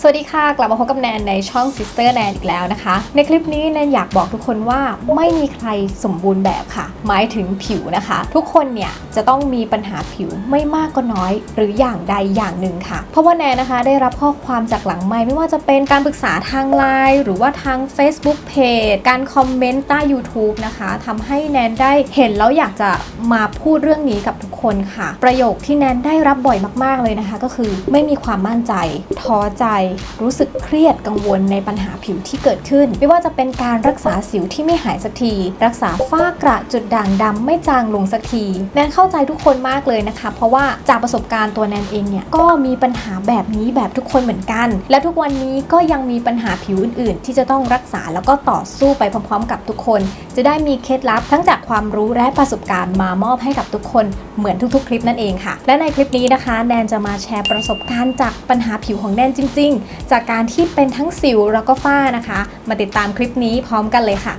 สวัสดีค่ะ กลับมาพบกับแนนในช่อง Sister แนนอีกแล้วนะคะ ในคลิปนี้แนนอยากบอกทุกคนว่าไม่มีใครสมบูรณ์แบบค่ะ หมายถึงผิวนะคะ ทุกคนเนี่ยจะต้องมีปัญหาผิวไม่มากก็น้อย หรืออย่างใดอย่างหนึ่งค่ะ เพราะว่าแนนนะคะได้รับข้อความจากหลังไมไม่ว่าจะเป็นการปรึกษาทางไลน์หรือว่าทาง Facebook Page การคอมเมนต์ใต้ YouTube นะคะทำให้แนนได้เห็นแล้วอยากจะมาพูดเรื่องนี้กับทุกคนค่ะ ประโยคที่แนนได้รับบ่อยมาก ๆเลยนะคะ ก็คือไม่มีความมั่นใจท้อใจรู้สึกเครียดกังวลในปัญหาผิวที่เกิดขึ้น ไม่ว่าจะเป็นการรักษาสิวที่ไม่หายสักที รักษาฝ้ากระจุดด่างดำไม่จางลงสักที แนนเข้าใจทุกคนมากเลยนะคะ เพราะว่าจากประสบการณ์ตัวแนนเองเนี่ยก็มีปัญหาแบบนี้แบบทุกคนเหมือนกัน และทุกวันนี้ก็ยังมีปัญหาผิวอื่น ๆ ที่จะต้องรักษาแล้วก็ต่อสู้ไปพร้อม ๆ กับทุกคน จะได้มีเคล็ดลับทั้งจากความรู้และประสบการณ์มามอบให้กับทุกคนเหมือนทุก ๆ คลิปนั่นเองค่ะ และในคลิปนี้นะคะ แนนจะมาแชร์ประสบการณ์จากปัญหาผิวของแนนจริงๆจากการที่เป็นทั้งสิวแล้วก็ฝ้านะคะ มาติดตามคลิปนี้พร้อมกันเลยค่ะ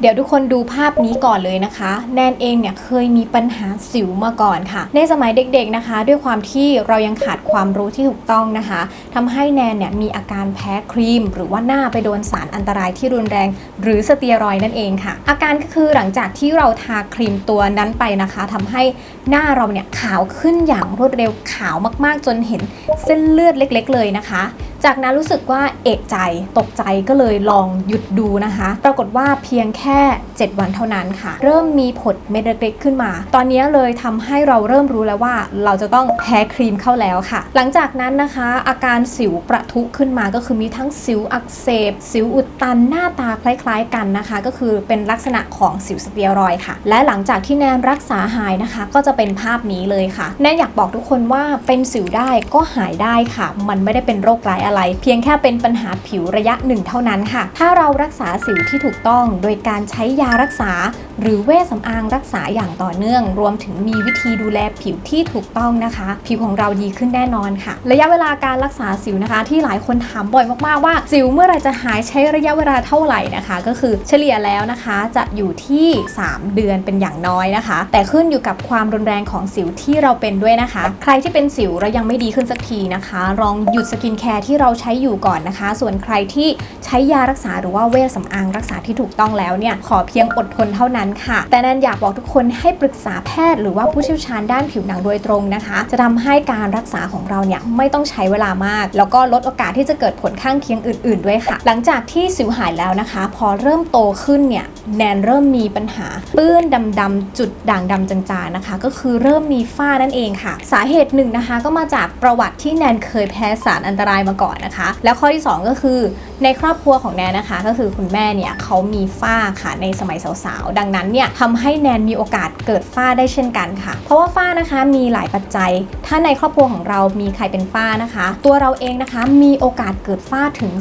เดี๋ยวทุกคนดูภาพนี้ก่อนเลยนะคะ แนนเองเนี่ยเคยมีปัญหาสิวมาก่อนค่ะ ในสมัยเด็กๆนะคะ ด้วยความที่เรายังขาดความรู้ที่ถูกต้องนะคะทำให้แนนเนี่ยมีอาการแพ้ครีม หรือว่าหน้าไปโดนสารอันตรายที่รุนแรง หรือสเตียรอยนั่นเองค่ะ อาการก็คือหลังจากที่เราทาครีมตัวนั้นไปนะคะทำให้หน้าเราเนี่ยขาวขึ้นอย่างรวดเร็วขาวมากๆ จนเห็นเส้นเลือดเล็ก ๆ เลยนะคะ จากนั้นรู้สึกว่าเอกใจตกใจก็เลยลองหยุดดูนะคะ ปรากฏว่าเพียงแค่ 7 วันเท่านั้นค่ะ เริ่มมีผดเม็ดเล็กๆขึ้นมา ตอนนี้เลยทำให้เราเริ่มรู้แล้วว่า เราจะต้องแพ้ครีมเข้าแล้วค่ะ หลังจากนั้นนะคะ อาการสิวประทุขึ้นมาก็คือมีทั้งสิวอักเสบ สิวอุดตันหน้าตาคล้ายๆกันนะคะ ก็คือเป็นลักษณะของสิวสเตียรอยค่ะ และหลังจากที่แนนรักษาหายนะคะ ก็จะเป็นภาพนี้เลยค่ะ แนนอยากบอกทุกคนว่าเป็นสิวได้ก็หายได้ค่ะ มันไม่ได้เป็นโรคร้ายอะไร เพียงแค่เป็นปัญหาผิวระยะหนึ่งเท่านั้นค่ะ ถ้าเรารักษาสิวที่ถูกต้อง โดยการใช้ยารักษา หรือเวชสำอางรักษาอย่างต่อเนื่อง รวมถึงมีวิธีดูแลผิวที่ถูกต้องนะคะ ผิวของเราดีขึ้นแน่นอนค่ะ ระยะเวลาการรักษาสิวนะคะ ที่หลายคนถามบ่อยมากๆว่า สิวเมื่อไรจะหายใช้ระยะเวลาเท่าไหร่นะคะ ก็คือเฉลี่ยแล้วนะคะจะอยู่ที่ 3 เดือนเป็นอย่างน้อยนะคะ แต่ขึ้นอยู่กับความรุนแรงของสิวที่เราเป็นด้วยนะคะ ใครที่เป็นสิวแล้วยังไม่ดีขึ้นสักทีนะคะ ลองหยุดสกินแคร์ที่เราใช้อยู่ก่อนนะคะ ส่วนใครที่ใช้ยารักษาหรือว่าเวชสำอางรักษาที่ถูกต้องแล้วเนี่ยขอเพียงอดทนเท่านั้นค่ะ แต่แนันอยากบอกทุกคนให้ปรึกษาแพทย์หรือว่าผู้เชี่ยวชาญด้านผิวหนังโดยตรงนะคะ จะทำให้การรักษาของเราเนี่ยไม่ต้องใช้เวลามาก แล้วก็ลดโอกาสที่จะเกิดผลข้างเคียงอื่น ๆ ด้วยค่ะ หลังจากที่สิวหายแล้วนะคะ พอเริ่มโตขึ้นเนี่ยแนนเริ่มมีปัญหาปื้นดำๆจุดด่างดำจางๆนะคะ ก็คือเริ่มมีฝ้านั่นเองค่ะ สาเหตุหนึ่งนะคะ ก็มาจากประวัติที่แนนเคยแพ้สารอันตรายมาก่อนนะคะ แล้วข้อที่สองก็คือในครอบครัวของแนนนะคะ ก็คือคุณแม่เนี่ยเขามีฝ้าค่ะในสมัยสาวๆ ดังนั้นเนี่ยทำให้แนนมีโอกาสเกิดฝ้าได้เช่นกันค่ะ เพราะว่าฝ้านะคะมีหลายปัจจัย ถ้าในครอบครัวของเรามีใครเป็นฝ้านะคะ ตัวเราเองนะคะมีโอกาสเกิดฝ้าถึง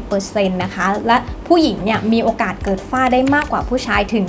30%นะคะ และผู้หญิงเนี่ยมีโอกาสเกิดฝ้าได้มากกว่าผู้ชายถึง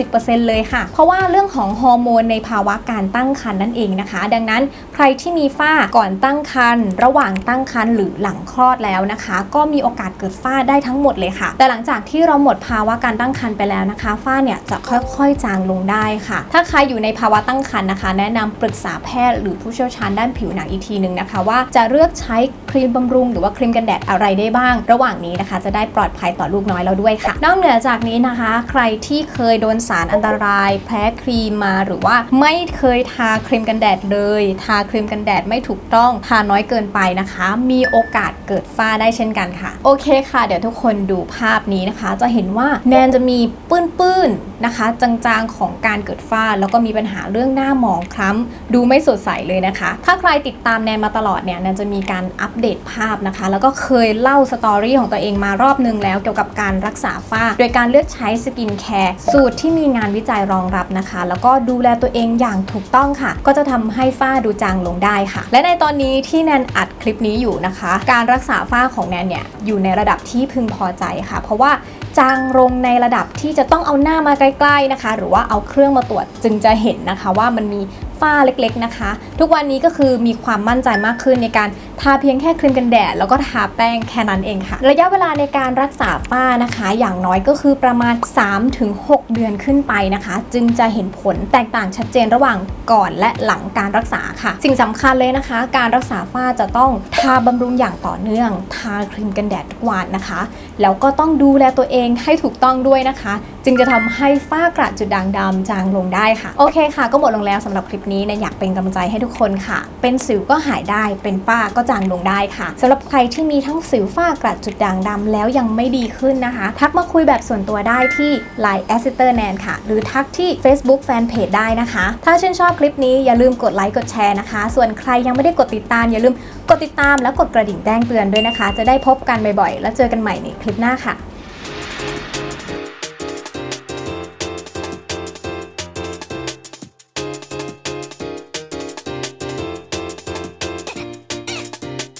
90%เลยค่ะ เพราะว่าเรื่องของฮอร์โมนในภาวะการตั้งครรภ์นั่นเองนะคะ ดังนั้นใครที่มีฝ้าก่อนตั้งครรภ์ระหว่างตั้งครรภ์หรือหลังคลอดแล้วนะคะ ก็มีโอกาสเกิดฝ้าได้ทั้งหมดเลยค่ะ แต่หลังจากที่เราหมดภาวะการตั้งครรภ์ไปแล้วนะคะ ฝ้าเนี่ยจะค่อยๆจางลงได้ค่ะ ถ้าใครอยู่ในภาวะตั้งครรภ์นะคะ แนะนำปรึกษาแพทย์หรือผู้เชี่ยวชาญด้านผิวหนังอีกทีหนึ่งนะคะ ว่าจะเลือกใช้ครีมบำรุง หรือว่าครีมกันแดดอะไรได้บ้าง ระหว่างนี้นะคะ จะได้ปลอดภัยต่อลูกน้อยเราด้วยค่ะ นอกเหนือจากนี้นะคะ ใครที่เคยโดนสารอันตราย แพ้ครีมมาหรือว่าไม่เคยทาครีมกันแดดเลย ทาครีมกันแดดไม่ถูกต้องทาน้อยเกินไปนะคะ มีโอกาสเกิดฝ้าได้เช่นกันค่ะ โอเคค่ะ เดี๋ยวทุกคนดูภาพนี้นะคะ จะเห็นว่าแนนจะมีปื้นๆ นะคะ จางๆของการเกิดฝ้า แล้วก็มีปัญหาเรื่องหน้าหมองคล้ำ ดูไม่สดใสเลยนะคะ ถ้าใครติดตามแนนมาตลอดเนี่ยแนนจะมีการอัปเดตภาพนะคะ แล้วก็เคยเล่าสตอรี่ของตัวเองมารอบนึงแล้วเกี่ยวกับการรักษาฝ้า โดยการเลือกใช้สกินแคร์สูตรที่มีงานวิจัยรองรับนะคะ แล้วก็ดูแลตัวเองอย่างถูกต้องค่ะ ก็จะทำให้ฝ้าดูจางลงได้ค่ะ และในตอนนี้ที่แนนอัดคลิปนี้อยู่นะคะ การรักษาฝ้าของแนนเนี่ยอยู่ในระดับที่พึงพอใจค่ะ เพราะว่าจางลงในระดับที่จะต้องเอาหน้ามาใกล้ๆนะคะ หรือว่าเอาเครื่องมาตรวจจึงจะเห็นนะคะว่ามันมี ฝ้าเล็กๆนะคะ ทุกวันนี้ก็คือมีความมั่นใจมากขึ้นในการทาเพียงแค่ครีมกันแดด แล้วก็ทาแป้งแค่นั้นเองค่ะ ระยะเวลาในการรักษาฝ้านะคะ อย่างน้อยก็คือประมาณ 3-6 เดือนขึ้นไปนะคะ จึงจะเห็นผลแตกต่างชัดเจนระหว่างก่อนและหลังการรักษาค่ะ สิ่งสำคัญเลยนะคะ การรักษาฝ้าจะต้องทาบำรุงอย่างต่อเนื่อง ทาครีมกันแดดทุกวันนะคะ แล้วก็ต้องดูแลตัวเองให้ถูกต้องด้วยนะคะ จึงจะทำให้ฝ้ากระจุดด่างดำจางลงได้ค่ะ โอเคค่ะ ก็หมดลงแล้วสำหรับคลิปนี้นะอยากเป็นกำลังใจให้ทุกคนค่ะ เป็นสิวก็หายได้เป็นฝ้าก็จางลงได้ค่ะสำหรับใครที่มีทั้งสิวฝ้ากระจุดด่างดำแล้วยังไม่ดีขึ้นนะคะ ทักมาคุยแบบส่วนตัวได้ที่ Line a s s i t e r n a n ค่ะ หรือทักที่ Facebook Fanpage ได้นะคะ ถ้าชื่นชอบคลิปนี้อย่าลืมกดไลค์กดแชร์นะคะ ส่วนใครยังไม่ได้กดติดตามอย่าลืมกดติดตามและกดกระดิ่งแจ้งเตือนด้วยนะคะ จะได้พบกันบ่อยๆ แล้วเจอกันใหม่ในคลิปหน้าค่ะ